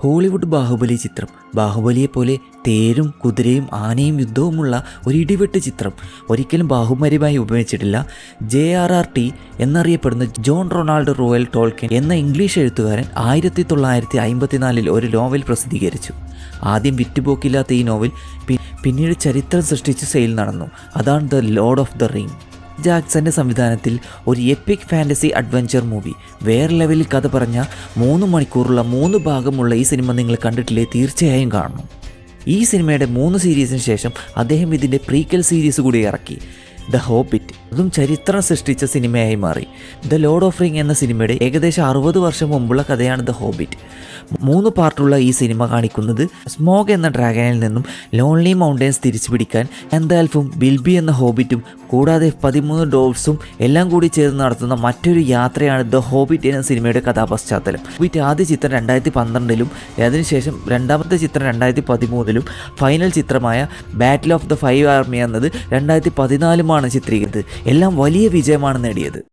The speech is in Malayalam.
ഹോളിവുഡ് ബാഹുബലി ചിത്രം. ബാഹുബലിയെ പോലെ തേരും കുതിരയും ആനയും യുദ്ധവുമുള്ള ഒരു ഇടിവെട്ട് ചിത്രം. ഒരിക്കലും ബാഹുബലിയുമായി ഉപയോഗിച്ചിട്ടില്ല ജെ ആർ ആർ ടി എന്നറിയപ്പെടുന്ന ജോൺ റൊണാൾഡ് റോയൽ ടോൾക്കൻ എന്ന ഇംഗ്ലീഷ് എഴുത്തുകാരൻ ആയിരത്തി തൊള്ളായിരത്തി അമ്പത്തിനാലിൽ ഒരു നോവൽ പ്രസിദ്ധീകരിച്ചു. ആദ്യം വിറ്റുപോക്കില്ലാത്ത ഈ നോവൽ പിന്നീട് ചരിത്രം സൃഷ്ടിച്ച് സെയിൽ നടന്നു. അതാണ് the Lord of the Ring. ജാക്സന്റെ സംവിധാനത്തിൽ ഒരു എപ്പിക് ഫാന്റസി അഡ്വഞ്ചർ മൂവി വേറെ ലെവലിൽ കഥ പറഞ്ഞ മൂന്ന് മണിക്കൂറുള്ള മൂന്ന് ഭാഗമുള്ള ഈ സിനിമ നിങ്ങൾ കണ്ടിട്ടില്ലേ? തീർച്ചയായും കാണണം. ഈ സിനിമയുടെ മൂന്ന് സീരീസിന് ശേഷം അദ്ദേഹം ഇതിന്റെ പ്രീക്കൽ സീരീസ് കൂടി ഇറക്കി. The Hobbit. അതും ചരിത്രം സൃഷ്ടിച്ച സിനിമയായി മാറി. ദ ലോർഡ് ഓഫ് റിംഗ് എന്ന സിനിമയുടെ ഏകദേശം അറുപത് വർഷം മുമ്പുള്ള കഥയാണ് ദ ഹോബിറ്റ്. മൂന്ന് പാർട്ടുള്ള ഈ സിനിമ കാണിക്കുന്നത് സ്മോഗ് എന്ന ഡ്രാഗനിൽ നിന്നും ലോൺലി മൗണ്ടൻസ് തിരിച്ചു പിടിക്കാൻ ബിൽബി എന്ന ഹോബിറ്റും കൂടാതെ പതിമൂന്ന് ഡോൾസും എല്ലാം കൂടി ചേർന്ന് നടത്തുന്ന മറ്റൊരു യാത്രയാണ് ദ ഹോബിറ്റ് എന്ന സിനിമയുടെ കഥാപശ്ചാത്തലം. ഹോബിറ്റ് ആദ്യ ചിത്രം രണ്ടായിരത്തി പന്ത്രണ്ടിലും അതിനുശേഷം രണ്ടാമത്തെ ചിത്രം രണ്ടായിരത്തി പതിമൂന്നിലും ഫൈനൽ ചിത്രമായ battle of the five army എന്നത് രണ്ടായിരത്തി പതിനാലുമാണ് ചിത്രീകരിച്ചത്. എല്ലാം വലിയ വിജയമാണ് നേടിയത്.